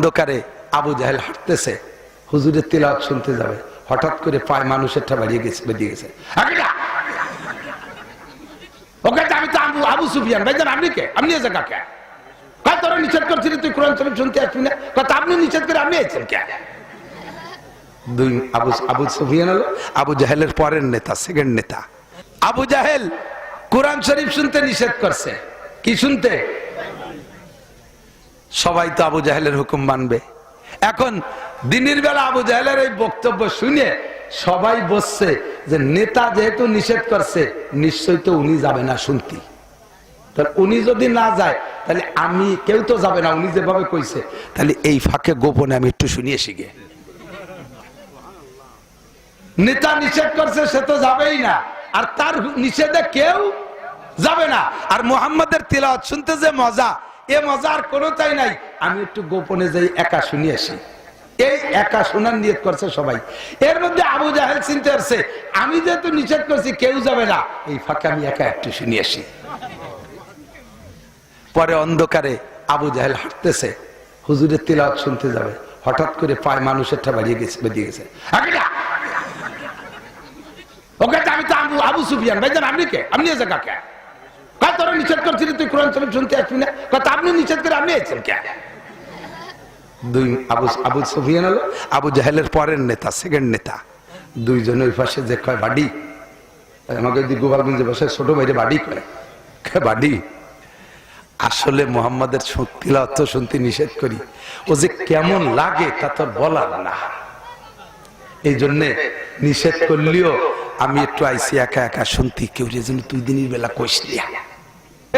অন্ধকারে আবু জাহেল হাঁটতেছে। হুজুরের তিলাওয়াত শুনতে যাবে। হঠাৎ করে পায় মানুষেরটা বাড়িয়ে গেছে, বেরিয়ে গেছে। ওকে আমি তো আবু আবু সুফিয়ান। ভাই আপনি কে? আপনি এসে কাকে? নিষেধ করছিলি তুই কোরআন শরীফ শুনতে আসবি না? আপনি নিষেধ করে আপনি এসেছেন কে? দুই আবু আবু সুফিয়ান হলো, আবু জাহেলের পরের নেতা সেকেন্ড নেতা। আবু জাহেল কোরআন শরীফ শুনতে নিষেধ করছে। কি শুনতে? সবাই তো আবু জাহেলের হুকুম মানবে। এখন দিনের বেলা আবু জাহেলের এই বক্তব্য শুনে সবাই বসছে যে নেতা যেহেতু নিষেধ করছে, নিশ্চয়ই তো উনি যাবে না শুনতি। উনি যদি না যায়, তাহলে আমি, কেউ তো যাবে না, উনি যেভাবে কইছে, তাহলে এই ফাঁকে গোপনে আমি একটু শুনিয়ে শিখে নেতা নিষেধ করছে, সে তো যাবেই না। আর তার নিষেধে কেউ যাবে না। আর মোহাম্মদের তিলাওয়াত শুনতে যে মজা এ মজা আর কোনোটাই নাই। আমি একটু গোপনে যাই, একা শুনিয়ে আসি। এই একা শোনার নিয়ত করছে সবাই। এর মধ্যে আবু জাহেল চিনতে পারছে, আমি যেহেতু নিষেধ করছি, কেউ যাবে না। এই ফাঁকে আমি একা একটু শুনিয়ে আসি। পরে অন্ধকারে আবু জাহেল হাঁটতেছে। হুজুরের তিলাওয়াত শুনতে যাবে। হঠাৎ করে পায় মানুষেরটা বাড়িয়ে গেছে বেরিয়ে গেছে। ওকে আমি তো আবু আবু সুফিয়ান। ভাই আপনি কে? আপনি এসে কাকে? তোরা নিষেধ করছিলি তুই কোরআন শরীফ শুনতে আসবি না? কথা আপনি নিষেধ করে আপনি এসেছেন কে? দুই, আবু আবু সুফিয়ান হলো, আবু জাহেলের পরের নেতা সেকেন্ড নেতা। দুইজন ওই পাশে যে কয়, বাড়ি। আমাকে ছোট বাড়ি কয় বাড়ি। আসলে মোহাম্মদের তিলাওয়াত তো শুনতে নিষেধ করি। ও যে কেমন লাগে তা তোর বলার না। এই জন্যে নিষেধ করলেও আমি একটু আইসি একা একা শুনতি, কেউ যে যেন তুই দিনের বেলা কইস দিয়া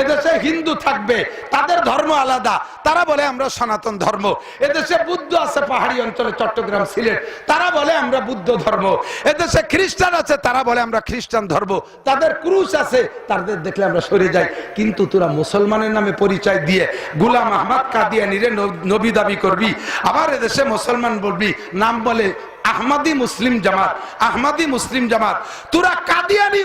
এদেশে হিন্দু থাকবে, তাদের ধর্ম আলাদা। তারা বলে আমরা সনাতন ধর্ম। এদেশে বুদ্ধ আছে পাহাড়ি অঞ্চলে, চট্টগ্রাম, সিলেট। তারা বলে আমরা বুদ্ধ ধর্ম। এদেশে খ্রিস্টান আছে, তারা বলে আমরা খ্রিস্টান ধর্ম। তাদের ক্রুশ আছে, তাদের দেখলে আমরা সরে যাই। কিন্তু তোরা মুসলমানের নামে পরিচয় দিয়ে, গুলাম আহমদ কাদিয়ানিরে নবী দাবি করবি, আবার এদেশে মুসলমান বলবি, নাম বলে আহমাদি মুসলিম জামাত, আহমাদি মুসলিম জামাত। তোরা কাদিয়ানি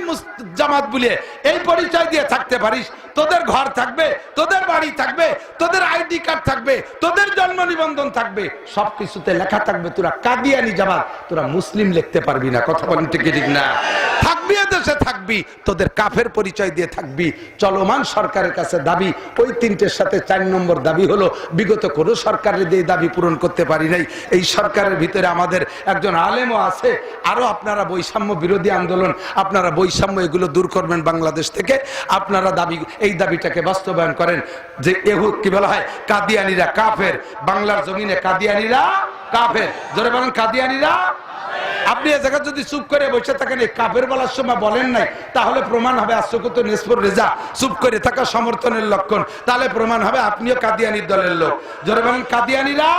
জামাত বলে এই পরিচয় দিয়ে থাকতে পারিস। তোদের ঘর থাকবে, তোদের বাড়ি থাকবে, তোদের আইডি কার্ড থাকবে, তোদের জন্ম নিবন্ধন থাকবে। সবকিছুতে লেখা থাকবে তোরা কাদিয়ানি জামাত। তোরা মুসলিম লিখতে পারবি না। কথা বলেন ঠিক না? থাকবি দেশে থাকবি, তোদের কাফের পরিচয় দিয়ে থাকবি। চলমান সরকারের কাছে দাবি, ওই তিনটের সাথে চার নম্বর দাবি হলো, বিগত কোনো সরকারের দিয়ে দাবি পূরণ করতে পারি নাই। এই সরকারের ভিতরে আমাদের একজন আলেমও আছে আরও আপনারা বৈষম্য বিরোধী আন্দোলন, আপনারা বৈষম্য এগুলো দূর করবেন বাংলাদেশ থেকে। আপনারা দাবি, এই দাবিটাকে বাস্তবায়ন করেন যে এহু কি বলা হয়, কাদিয়ানিরা কাফের, বাংলার জমিনে কাদিয়ানিরা কাফের। জোরে বলেন, কাদিয়ানিরা আপনি এ জায়গায় যদি চুপ করে বসে থাকেন, এই কাপের বলার সময় বলেন নাই, তাহলে প্রমাণ হবে আশ্বকত নেসপুর রেজা। চুপ করে থাকা সমর্থনের লক্ষণ। তাহলে প্রমাণ হবে আপনিও কাদিয়ানির দলের লোক। জোরে বলেন, কাদিয়ানিরা?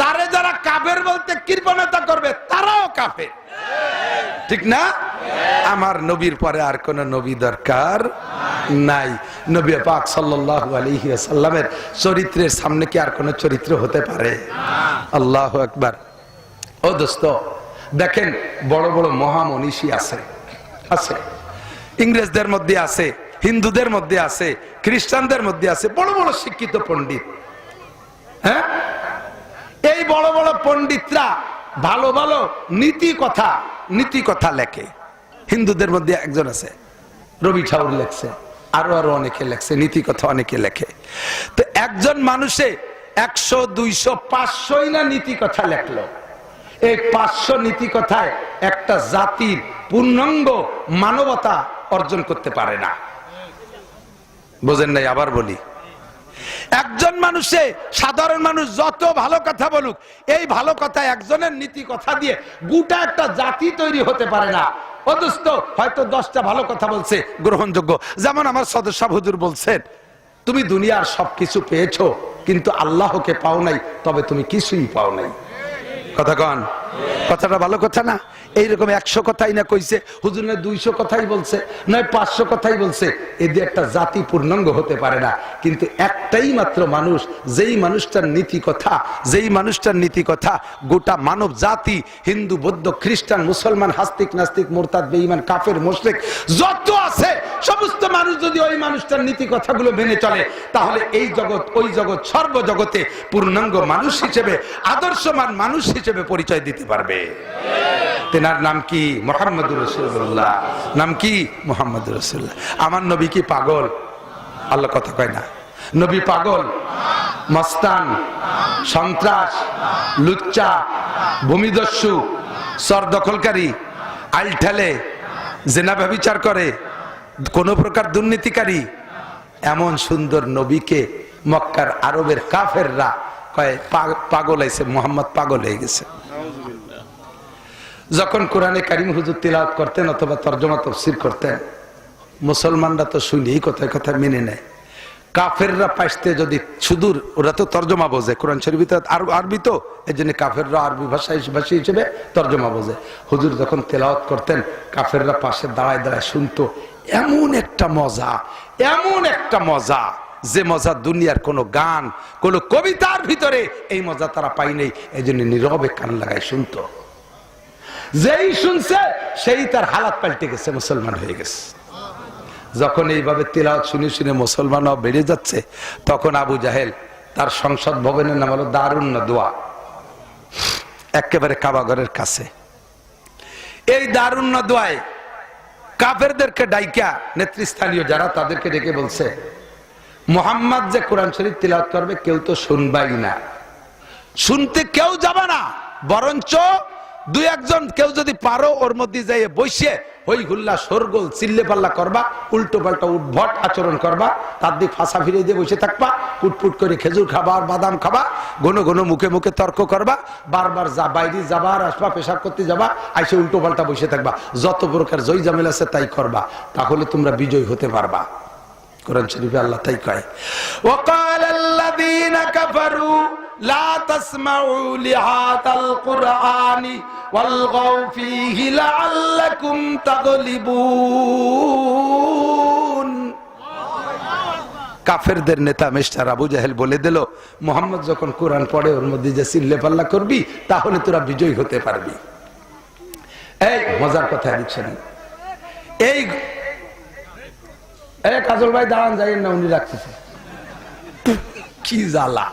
তারে যারা কাফের বলতে কৃপণতা করবে, তারাও কাফের। ঠিক না? আমার নবীর পরে আর কোন নবী দরকার নাই। নবী পাক সাল্লাল্লাহু আলাইহি ওয়াসাল্লামের চরিত্রের সামনে কি আর কোন চরিত্র হতে পারে? আল্লাহু আকবার। ও দোস্ত, দেখেন বড় বড় মহামনীষী আছে। আছে। ইংরেজদের মধ্যে আছে, হিন্দুদের মধ্যে আছে, খ্রিস্টানদের মধ্যে আছে, বড় বড় শিক্ষিত পণ্ডিত। হ্যাঁ? এই বড় বড় পণ্ডিতরা ভালো ভালো নীতি কথা নীতি কথা লেখে। হিন্দুদের মধ্যে একজন আছে, রবি ঠাকুর লেখছে, আরও আরও অনেকে লেখছে, নীতি কথা অনেকে লেখে। তো একজন মানুষে একশো, দুইশো, পাঁচশোই না নীতি কথা লেখলো। এই পাঁচশো নীতি কথায় একটা জাতির পূর্ণাঙ্গ মানবতা অর্জন করতে পারে না। বোঝেন নাই, আবার বলি। একজন মানুষে সাধারণ মানুষ যত ভালো কথা বলুক, এই ভালো কথা একজনের নীতি কথা দিয়ে গোটা একটা জাতি তৈরি হতে পারে না। অদুস্ত হয়তো দশটা ভালো কথা বলছে, গ্রহণযোগ্য। যেমন আমার সদস্য হুজুর বলছেন, তুমি দুনিয়ার সবকিছু পেয়েছ, কিন্তু আল্লাহকে পাও নাই, তবে তুমি কিছুই পাও নাই। কথা কন। কথাটা ভালো কথা না? এইরকম একশো কথাই না কইছে হুজুর না দুইশো কথাই বলছে, নয় পাঁচশো কথাই বলছে। এদের একটা জাতি পূর্ণাঙ্গ হতে পারে না। কিন্তু একটাই মাত্র মানুষ, যেই মানুষটার নীতি কথা, যেই মানুষটার নীতি কথা, গোটা মানব জাতি, হিন্দু, বৌদ্ধ, খ্রিস্টান, মুসলমান, হাস্তিক, নাস্তিক, মোরতাদ, বেঈমান, কাফের, মুশরিক, যত সমস্ত মানুষ যদি ওই মানুষটার নীতি কথাগুলো মেনে চলে, তাহলে এই জগৎ, ওই জগৎ সর্বজগতে পূর্ণাঙ্গ মানুষ হিসেবে, আদর্শমান মানুষ হিসেবে পরিচয় দিতে পারবে। তেনার নাম কি? মোহাম্মদ রসুল্লাহ নাম কি? মোহাম্মদ রসুল্লাহ আমার নবী কি পাগল? আল্লাহ কথা কয় না। নবী পাগল? মস্তান? সন্ত্রাস? লুচ্চা? ভূমিদস্যু? সর দখলকারী? আইল ঠেলে? জেনা ব্যবচার করে? কোন প্রকার দুর্নীতিকারী, এমন সুন্দর নবীকে মক্কার আরবের কাফেররা কয় পাগল হয়েছে, মোহাম্মদ পাগল হয়ে গেছে। যখন কোরআনে কারিম হুজুর তিলাওয়াত করতেন অথবা তর্জমা তফসির করতেন, মুসলমানরা তো শুনি কথায় কথা মেনে নেয়। কাফেররা পাইতে যদি সুদূর, ওরা তো তর্জমা বোঝে, কোরআন শরীফ আর আরবি তো এই জন্য কাফেররা আরবি ভাষা ভাষী হিসেবে তর্জমা বোঝে। হুজুর যখন তেলাওয়াত করতেন, কাফেররা পাশে দাঁড়ায় দাঁড়ায় শুনতো এমন একটা মজা, এমন একটা মজা যে মজা দুনিয়ার কোনো গান, কোনো কবিতার ভিতরে এই মজা তারা পাই নেই। এই জন্য নীরবে কান লাগায় শুনতো। যেই শুনছে, সেই তার হালাত পাল্টে গেছে, মুসলমান হয়ে গেছে। যখন এইভাবে তিলাওয়াত শুনে শুনে মুসলমানও বেড়ে যাচ্ছে, তখন আবু জাহেল তার সংসদ ভবনের নাম হলো দারুণ দোয়া একেবারে কাবাগরের কাছে। এই দারুণ দোয়ায় কাফেরদেরকে ডাইকা নেতৃস্থানীয় যারা তাদেরকে ডেকে বলছে, মোহাম্মদ যে কোরআন শরীফ তিলাত করবে কেউ তো শুনবাই না। শুনতে কেউ যাবে না, বরঞ্চ দুই একজন কেউ যদি পারো ওর মধ্যে যাইয়ে বসে ওই গুল্লা সরগোল চিল্লে পাল্লা করবা, উল্টো পাল্টা উদ্ভট আচরণ করবা, তার দিক ফাঁসা ফিরে দিয়ে বসে থাকবা কুটপুট করে খেজুর খাবা আর বাদাম খাবা, ঘন ঘন মুখে মুখে তর্ক করবা, বারবার যা বাইরে যাবা আর আসবা, পেশাব করতে যাবা, আইসে উল্টো পাল্টা বসে থাকবা, যত প্রকার জয় জামেল আছে তাই করবা, তাহলে তোমরা বিজয় হতে পারবা। কোরআন শরীফে আল্লাহ তাই কয় ওকাল আল্লাহ কাফারু لا تسمعوا لهذا القرآن والغوا فيه لعلكم تغلبون কাফেরদের নেতা মিস্টার আবু জাহেল বলে দিল মোহাম্মদ যখন কোরআন পড়ে ওর মধ্যে যে চিল্লে পাল্লা করবি তাহলে তোরা বিজয় হতে পারবি এই মজার কথা দিচ্ছেন এই এ কাজল ভাই দাঁড়ান যাই না উনি রাখতেছে কি জ্বালা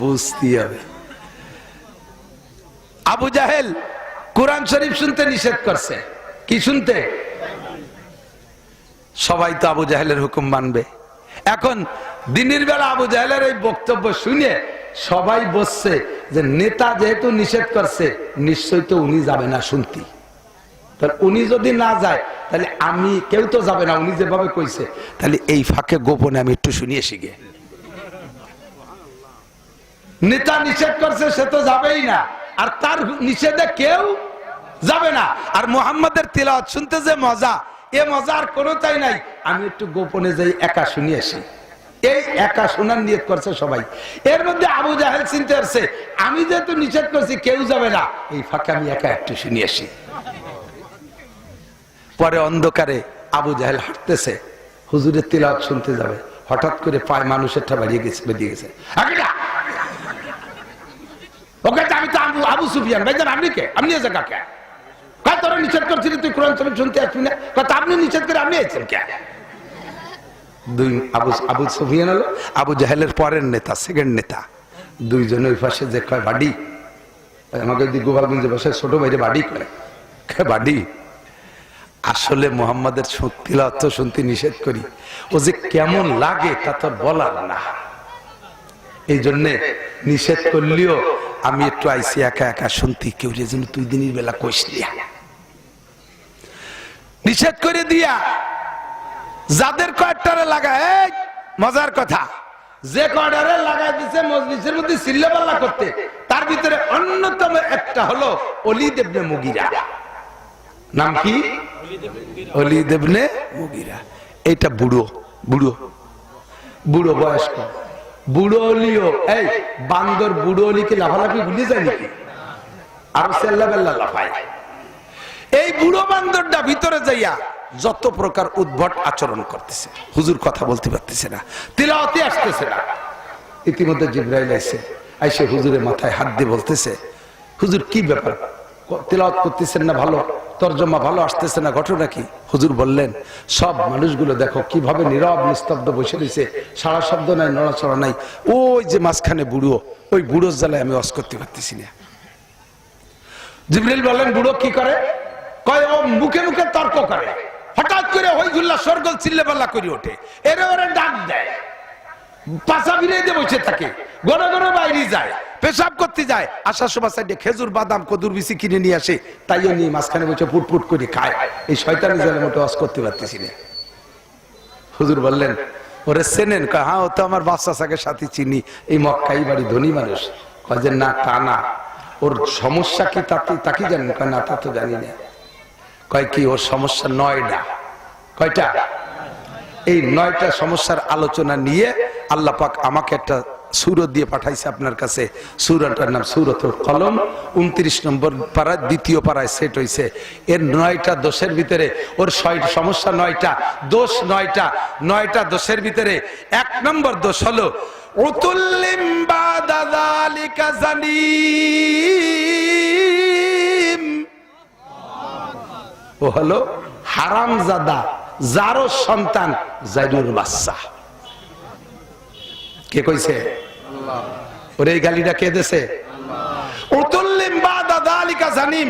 বুঝতে হবে আবু জাহেল কোরআন শরীফ শুনতে নিষেধ করছে। কি শুনতে? সবাই তো আবু জাহেলের হুকুম মানবে। এখন দিনের বেলা আবু জাহেলের এই বক্তব্য শুনে সবাই বসছে যে নেতা যেহেতু নিষেধ করছে, নিশ্চয়ই তো উনি যাবে না শুনতি। উনি যদি না যায়, তাহলে আমি, কেউ তো যাবে না, উনি যেভাবে কইছে, তাহলে এই ফাঁকে গোপনে আমি একটু শুনিয়ে শিখে নেতা নিষেধ করছে, সে তো যাবেই না। আর তার নিষেধে কেউ যাবে না। আর মোহাম্মদের তিলাওয়াত, শুনতে যে মজা। এ মজার কোনো তাই নাই। আমি একটু গোপনে যাই একা শুনিয়ে আসি। এই একা শোনার নিয়ত করছে সবাই। এর মধ্যে আবু জাহেল চিনতে পারছে, আমি যেহেতু নিষেধ করছি, কেউ যাবে না। এই ফাঁকে আমি একা একটু শুনি আসি। পরে অন্ধকারে আবু জাহেল হাঁটতেছে। হুজুরের তিলাওয়াত শুনতে যাবে। হঠাৎ করে পায় মানুষেরটা বাড়িয়ে গেছে, বেরিয়ে গেছে আগে না। ওকে তো আমি তো আবু আবু সুফিয়ান আপনি কে? আপনি এসে কাকে তোরা নিষেধ করছিলি তুই কোরআন শরীফ শুনতে আসবি না? তা আপনি নিষেধ করে আপনি এসেছেন কে? দুই, আবু আবু সুফিয়ান হলো, আবু জাহেলের পরের নেতা সেকেন্ড নেতা। দুইজন ওই পাশে যে কয়, বাড়ি। আমাকে যদি বসে ছোট ভাইরে বাড়ি করে বাড়ি? আসলে মোহাম্মদের তিলাওয়াত শুনতে নিষেধ করি। ও যে কেমন লাগে তা তো বলার না। এই জন্যে নিষেধ করলেও আমি একটু আইসি একা একা শুনতে, কেউ যে যেন তুই দিনের বেলা দিয়া নিষেধ করে দিয়া যাদের কয়েকটারে লাগায় মজার কথা, যে কয়টারে লাগাই দিছে মজলিসের মধ্যে সিল্লাপাল্লা করতে, তার ভিতরে অন্যতম একটা হলো অলি দেবনে মুগিরা। নাম কি? অলি দেবনে মুগিরা। এটা বুড়ো বুড়ো বুড়ো বয়স্ক। বুড়ো অলিও। এই, বান্দর বুড়ো অলিকে লাফালাফি ভুলে যায় নাকি? আরও সেল্লা বেল্লা লাফায়। এই বুড়ো বান্দরটা ভিতরে যাইয়া যত প্রকার উদ্ভট আচরণ করতেছে, হুজুর কথা বলতে পারতেছে না, তিলাওয়াতে আসতেছে না। ইতিমধ্যে জিব্রাইল আইসে আইসে হুজুরের মাথায় হাত দিয়ে বলতেছে, হুজুর, কি ব্যাপার? তিলাওয়াত করতেছেন না ভালো? তর্জমা ভালো আসতেছে না, ঘটনা কি? হুজুর বললেন, সব মানুষগুলো দেখো কীভাবে নীরব, নিস্তব্ধ বসে রয়েছে। সারা শব্দ নাই, নড়াচড়া নাই। ওই যে মাঝখানে বুড়ো, ওই বুড়োর জ্বালায় আমি অস করতে পারতেছি না। জিবরিল বললেন, বুড়ো কি করে? কয়, ও মুখে মুখে তর্ক করে। হঠাৎ করে হই ঝুল্লা সরগল চিল্লে পাল্লা করে ওঠে। এরে ওরে ডাক দেয়। পাশা ফিরে দিয়ে বসে থাকে। গড়ে গড়ে বাইরে যায়। পেশাব করতে যায়, আসার সময় সাইডে খেজুর, বাদাম, কদুর, বিচি কিনে নিয়ে আসে তাইও নিয়ে মাঝখানে বসে ফুটফুট করে খায়। এই শয়তানি জালের মতো অস করতে পারতেছি না। হুজুর বললেন, ওরে চেনেন হ্যাঁ ও তো আমার বাচ্চা সাকে সাথে চিনি, এই মক্কাই বাড়ি ধনী মানুষ। কয় যে, না, তা না, ওর সমস্যা কি তাতে, তাকে জানেন? কয়, না, তা তো জানি না। কয় কি, ওর সমস্যা নয়টা কয়টা? এই নয়টা সমস্যার আলোচনা নিয়ে আল্লাহ পাক আমাকে একটা সুরত দিয়ে পাঠাইছে আপনার কাছে। সুরটার নাম সুরতুল কলম। উনত্রিশ নম্বর পাড়ায় দ্বিতীয় পাড়ায় সেট হইছে। এর নয়টা দোষের ভিতরে, ওর সমস্যা নয়টা, দোষ নয়টা নয়টা দোষের ভিতরে, এক নম্বর দোষ হলো বাদা যালিকা জানিম। ও হলো যারও সন্তান জাইনুর বাচ্চা কে কইছে? ওরে এই গালিটা কে দেছে? উতুল্লিম বাদা দালিকা জানিম।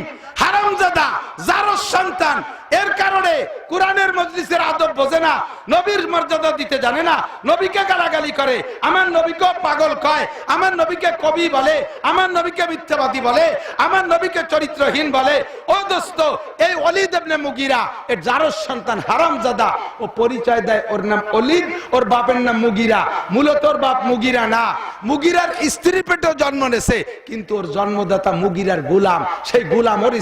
হারামজাদা যারও সন্তান। এর কারণে কোরআনের মজলিসের বোঝে না, নবীর মর্যাদা দিতে জানে না, নবীকে গালাগালি করে, আমার নবীকে পাগল কয়, আমার নবীকে কবি বলে, আমার নবীকে মিথ্যাবাদী বলে, আমার নবীকে চরিত্রহীন বলে। ও দোস্ত, এই অলিদ মুগিরা এর জারস সন্তান হারামজাদা, ও পরিচয় দেয় ওর নাম অলিদ ওর বাপের নাম মুগিরা। মূলত ওর বাপ মুগিরা না, মুগিরার স্ত্রী পেটেও জন্ম নেছে, কিন্তু ওর জন্মদাতা মুগিরার গোলাম, সেই গোলাম ওর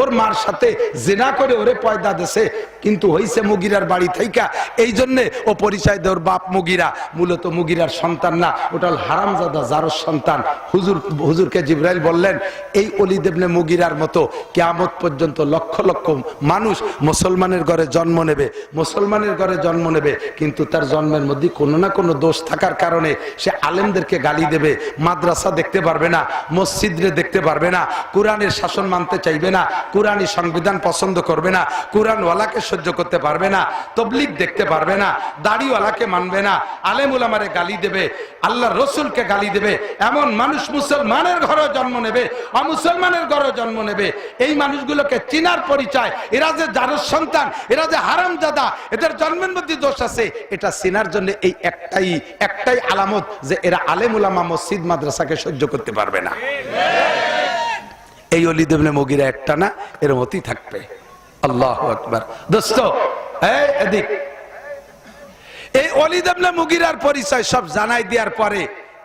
ওর মার সাথে জেনা করে ওরে পয়দা দেছে। কিন্তু হইছে মুগিরার বাড়ি থাইকা। এই জন্য ও পরিচয় দেয় ওর বাপ মুগিরা। মূলত মুগিরার সন্তান না, ওটা হল হারামজাদা সন্তান। হুজুর, হুজুরকে জিব্রাইল বললেন, এই অলি দেবনে মুগিরার মতো কেয়ামত পর্যন্ত লক্ষ লক্ষ মানুষ মুসলমানের ঘরে জন্ম নেবে, মুসলমানের ঘরে জন্ম নেবে, কিন্তু তার জন্মের মধ্যে কোনো না কোনো দোষ থাকার কারণে সে আলেমদেরকে গালি দেবে, মাদ্রাসা দেখতে পারবে না, মসজিদরে দেখতে পারবে না, কোরআনের শাসন মানতে চাইবে না, কোরআনী সংবিধান পছন্দ করবে না, কোরআনওয়ালাকে সহ্য করতে পারবে না, তবলিগ দেখতে পারবে না, দাড়িওয়ালাকে মানবে না, আলেম উলামারে গালি দেবে আল্লাহ রসুলকে গালি দেবে, এমন মানুষ মুসলমানের ঘরে জন্ম নেবে, অমুসলমানের ঘরে জন্ম নেবে, এই মানুষগুলোকে চিনার পরিচয়, এরা যে যারোর সন্তান, এরা যে হারাম দাদা এদের জন্মের মধ্যে দোষ আছে, এটা চিনার জন্য এই একটাই একটাই আলামত যে এরা আলেম উলামা মসজিদ মাদ্রাসাকে সহ্য করতে পারবে না। এই অলি দেবনে মগিরা একটা না, এর মতই থাকবে। আল্লাহ আকবার। দোস্ত, এই অলি দেবনে মুগিরার পরিচয় সব জানাই দেওয়ার পরে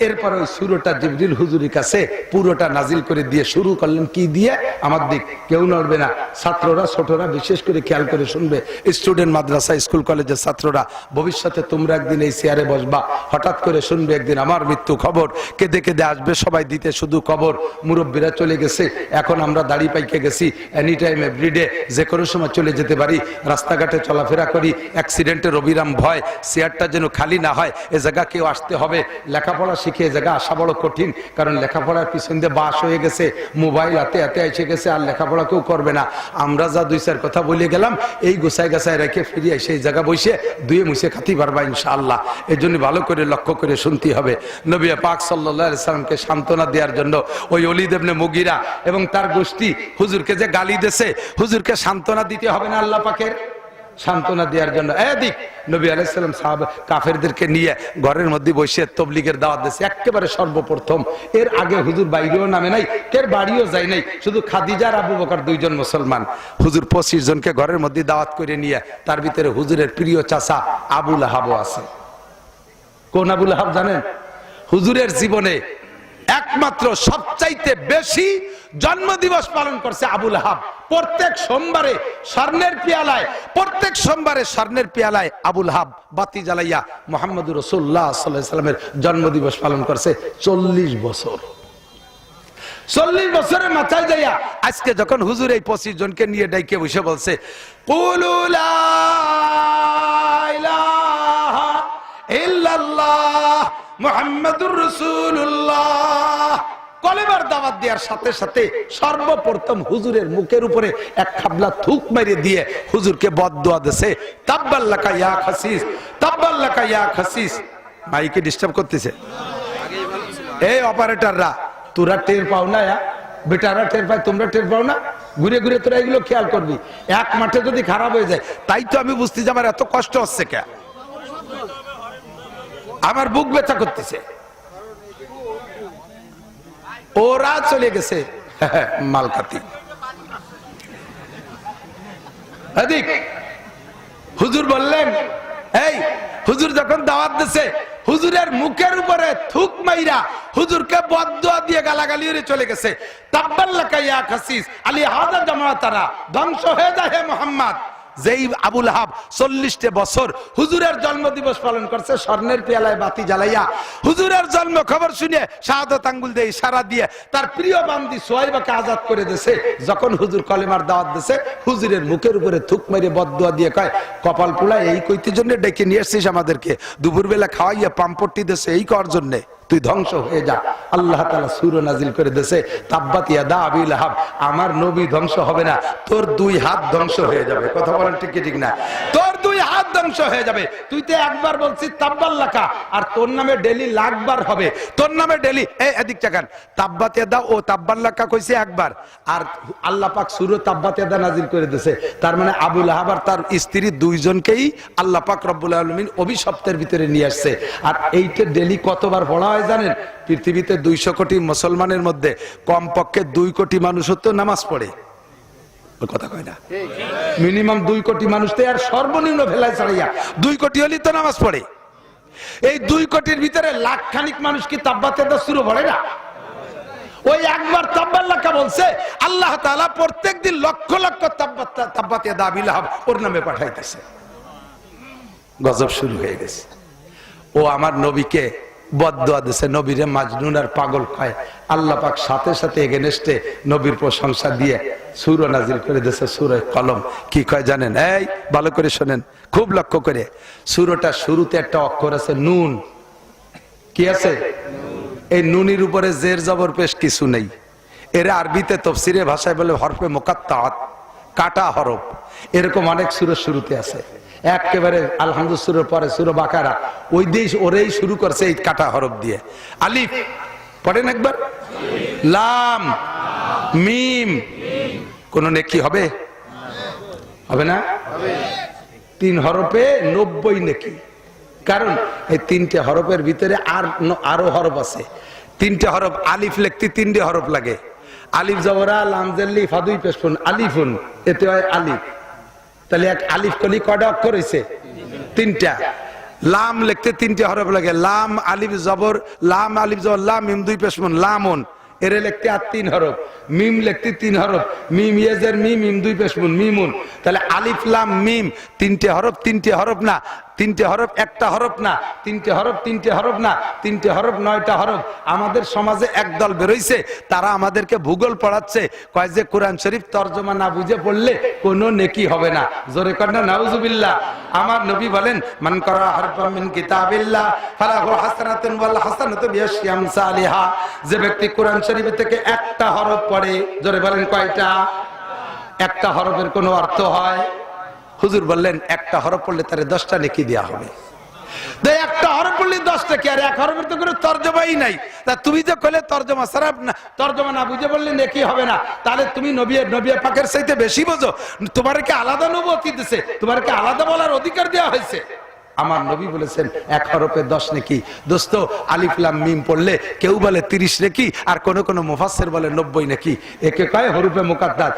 এরপর ওই সুরোটা জিবরিল হুজুরের কাছে পুরোটা নাজিল করে দিয়ে শুরু করলেন। কি দিয়ে? আমার দিক। কেউ নড়বে না। ছাত্ররা, ছোটরা বিশেষ করে খেয়াল করে শুনবে। স্টুডেন্ট মাদ্রাসা, স্কুল, কলেজের ছাত্ররা, ভবিষ্যতে তোমরা একদিন এই চেয়ারে বসবা। হঠাৎ করে শুনবে একদিন আমার মৃত্যু খবর। কেঁদে কেঁদে আসবে সবাই দিতে শুধু খবর মুরব্বীরা চলে গেছে। এখন আমরা দাড়ি পাইকে গেছি। এনি টাইম এভরিডে যে কোনো সময় চলে যেতে পারি। রাস্তাঘাটে চলাফেরা করি। অ্যাক্সিডেন্টের অবিরাম ভয়। চেয়ারটা যেন খালি না হয়। এ জায়গা কেউ আসতে হবে। লেখাপড়া শিখে জায়গা আসা বড় কঠিন, কারণ লেখাপড়ার পিছন দিয়ে বাস হয়ে গেছে, মোবাইল হাতে হাতে এসে গেছে, আর লেখাপড়া কেউ করবে না। আমরা যা দুই চার কথা বলে গেলাম, এই গোসাই গাছায় রেখে ফিরিয়ে সেই জায়গা বসে দুয়ে মুছে খাতি পারবা ইনশাআল্লাহ। এই জন্য ভালো করে লক্ষ্য করে শুনতে হবে। নবিয়া পাক সাল্লামকে সান্ত্বনা দেওয়ার জন্য ওই অলি দেবনে মুগিরা এবং তার গোষ্ঠী হুজুরকে যে গালি দেছে হুজুরকে সান্ত্বনা দিতে হবে না আল্লাহ পাকের? সান্ত্বনা দেওয়ার জন্য। এদিক নবী আলাইসাল্লাম সাহাব কাফেরদেরকে নিয়ে ঘরের মধ্যে বসে তবলিগের দাওয়াত দিয়েছে। একেবারে সর্বপ্রথম। এর আগে হুজুর বাইরেও নামে নাই কের বাড়িও যায় নাই। শুধু খাদিজার আবু বকর দুইজন মুসলমান। হুজুর পঁচিশ জনকে ঘরের মধ্যে দাওয়াত করে নিয়ে, তার ভিতরে হুজুরের প্রিয় চাচা আবুল আহাবও আছে। কোন আবুল আহাব জানেন? হুজুরের জীবনে একমাত্র সবচাইতে বেশি জন্মদিবস পালন করছে আবুল আহাব। প্রত্যেক সোমবারে স্বর্ণের পিয়ালায়, প্রত্যেক সোমবারে স্বর্ণের পিয়ালায় আবুল হাব বাতি জ্বালাইয়া মোহাম্মদ রসুল্লাহ সাল্লামের জন্মদিবস পালন করছে চল্লিশ বছর। চল্লিশ বছরের মাথায় যাইয়া আজকে যখন হুজুর এই পঁচিশ জনকে নিয়ে ডাইকে বসে বলছে, "কুলু লা ইলাহা ইল্লাল্লাহ মুহাম্মাদুর রাসূলুল্লাহ। কলেবার দাওয়াত দেওয়ার সাথে সাথে সর্বপ্রথম হুজুরের মুখের উপরে এক খাবলা থুক মেরে দিয়ে হুজুরকে বদদোয়া দেছে তাব্বাল্লাকা ইয়া খাসিস তাব্বাল্লাকা ইয়া খাসিস। মাইকে ডিস্টার্ব করতেছে। এই অপারেটররা তোরা টের পাও না? বেটারা টের পায়, তোমরা টের পাও না? ঘুরে ঘুরে তোরা এগুলো খেয়াল করবি। এক মাঠে যদি খারাপ হয়ে যায়, তাই তো আমি বুঝতে যে আমার এত কষ্ট হচ্ছে কে? আমার বুক ব্যথা করতেছে। ওরা চলে গেছে। মালকাতি। হুজুর বললেন, এই, হুজুর যখন দাওয়াত দিছে, হুজুরের মুখের উপরে থুক মাইরা হুজুরকে বদদোয়া দিয়ে গালাগালি চলে গেছে। তাব্বাল্লাকা ইয়া খাসিস, আলী হাদা জামাতারা ধ্বংস হয়ে যায় হে মোহাম্মদ। যেই আবুল হাব চল্লিশটে বছর হুজুরের জন্ম দিবস পালন করছে, স্বর্ণের পেয়ালায় বাতি জ্বালাইয়া হুজুরের জন্ম খবর শুনে শাহাদত আঙ্গুল দিয়ে ইশারা দিয়ে তার প্রিয় বান্দি সোয়াইবাকে আজাদ করে দিছে যখন হুজুর কলেমার দাওয়াত দিছে হুজুরের মুখের উপরে থুক মেরে বদুয়া দিয়ে কয়, কপাল পোলা এই কইতে জন্য ডেকে নিয়ে এসছিস আমাদেরকে। দুপুরবেলা খাওয়াইয়া পাম্পট্টি দেশে এই কর জন্যে। তুই ধ্বংস হয়ে যা। আল্লাহ তালা সুর নাজিল করে দেশে তাব্বাতিয়া দা আবিল হাব আমার নবী ধ্বংস হবে না, তোর দুই হাত ধ্বংস হয়ে যাবে। কথা বলেন ঠিক ঠিক না? তোর ধ্বংস হয়ে যাবে। তুই তো একবার বলছিস তাব্বাল্লাকা আর তোর নামে ডেলি লাখবার হবে। তোর নামে ডেলি এই এদিক চাকান। তাব্বাতিয়া দা ও তাব্বাল্লাকা কইছে একবার। আর আল্লাহ পাক সুর তাব্বাতিয়া দা নাজিল করে দিয়েছে তার মানে আবুল আহাব আর তার স্ত্রী দুইজনকেই আল্লাহ পাক রব্বুল আলমিন অভিশপ্তের ভিতরে নিয়ে আসছে। আর এইটা ডেলি কতবার পড়া হয় জানেন? পৃথিবীতে দুইশো কোটি মুসলমানের মধ্যে কমপক্ষে দুই কোটি মানুষ তো নামাজ পড়ে। কথা কয় না। মিনিমাম দুই কোটি মানুষ তো আর সর্বনিম্ন ছাড়াইয়া, দুই কোটি হলেই তো নামাজ পড়ে। এই দুই কোটির ভিতরে মানুষ কি তাব্বাতে না? ওই একবার তাব্বাল্লাকা বলছে, আল্লাহ তাআলা প্রত্যেক দিন লক্ষ লক্ষ তাব্বাতে দাবিল ওর নামে পাঠাইতেছে। গজব শুরু হয়ে গেছে। ও আমার নবীকে বদুয়া দিছে, নবীরে মাজনুন আর পাগল খায়। আল্লাহ পাক সাথে সাথে এগেনেস্টে নবীর প্রশংসা দিয়ে সুর নাজিল করে দিছে, সুর কলম। কি কয় জানেন? এই, ভালো করে শোনেন, খুব লক্ষ্য করে। সুরটা শুরুতে একটা অক্ষর আছে, নুন। কি আছে? এই নুনির উপরে জের জবর পেশ কিছু নেই। এরা আরবিতে তফসিরে ভাষায় বলে হরফে মোকাত্তাত, কাটা হরফ। এরকম অনেক সুরের শুরুতে আছে। একেবারে আলহামদুসুরের পরে সুর বাকারা। ওই দেশ ওরেই শুরু করছে এই কাটা হরফ দিয়ে। আলিফ, পড়েন একবার। লাম, মিম। কোন নেকি হবে? হবে না? তিন হরফে নব্বই নেকি। কারণ এই তিনটে হরফের ভিতরে আর আরও হরফ আছে। তিনটে হরফ আলিফ লিখতে তিনটে হরফ লাগে। আলিফ জবরা লামজেল্লি ফাদুই পেশফুন আলিফুন। এতে হয় আলিফ। তাহলে এক আলিফ কলি কটা অক্ষর হয়েছে তিনটা। লাম লিখতে তিনটে হরফ লাগে। লাম, আলিফ, জবর, লাম, আলিফ, জবর, লাম, মিম, দুই পেশমন, লামন। এরে লিখতে আর তিন হরফ। মিম লিখতে তিন হরফ। মিম ইয়েজের মিম মিম, দুই পেশমুন, মিমুন। তাহলে আলিফ, লাম, মিম, তিনটে হরফ তিনটে হরফ না। তিনটে হরফ একটা হরফ না, তিনটে হরফ তিনটে হরফ না, তিনটে হরফ নয়টা হরফ। আমাদের সমাজে একদল বেরোইছে, তারা আমাদেরকে ভূগোল পড়াচ্ছে, কয় যে কোরআন শরীফ তর্জমা না বুঝে পড়লে কোনো নেকি হবে না। জোরে কর না, নাউজুবিল্লাহ। আমার নবী বলেন, মান করা হারফাম মিন কিতাবিল্লাহ, ফালাহু হাসানাতুন ওয়াল হাসানাতু বিআশরি আমসালিহা যে ব্যক্তি কোরআন শরীফ থেকে একটা হরফ পড়ে, জোরে বলেন কয়টা? একটা হরফের কোনো অর্থ হয়? হুজুর বললেন, একটা হরফ পড়লে তারে দশটা নেকি দেওয়া হবে। একটা হরফ পড়লে দশটা কি? আর এক হরফের তো কোনো তর্জমাই নাই। তা তুমি যে কইলে তর্জমা সারাপ না তর্জমা না বুঝে বললে নেকি হবে না। তাহলে তুমি বেশি বোঝো। তোমার কি আলাদা নবতি দিছে তোমার কি আলাদা বলার অধিকার দেওয়া হয়েছে। আমার নবী বলেছেন, এক হরফে দশ নেকি। দোস্ত আলিফলাম মিম পড়লে কেউ বলে তিরিশ নেকি, আর কোন কোন মুফাসের বলে নব্বই নেকি। একে কয়? হরুপে মোকাদ্দার।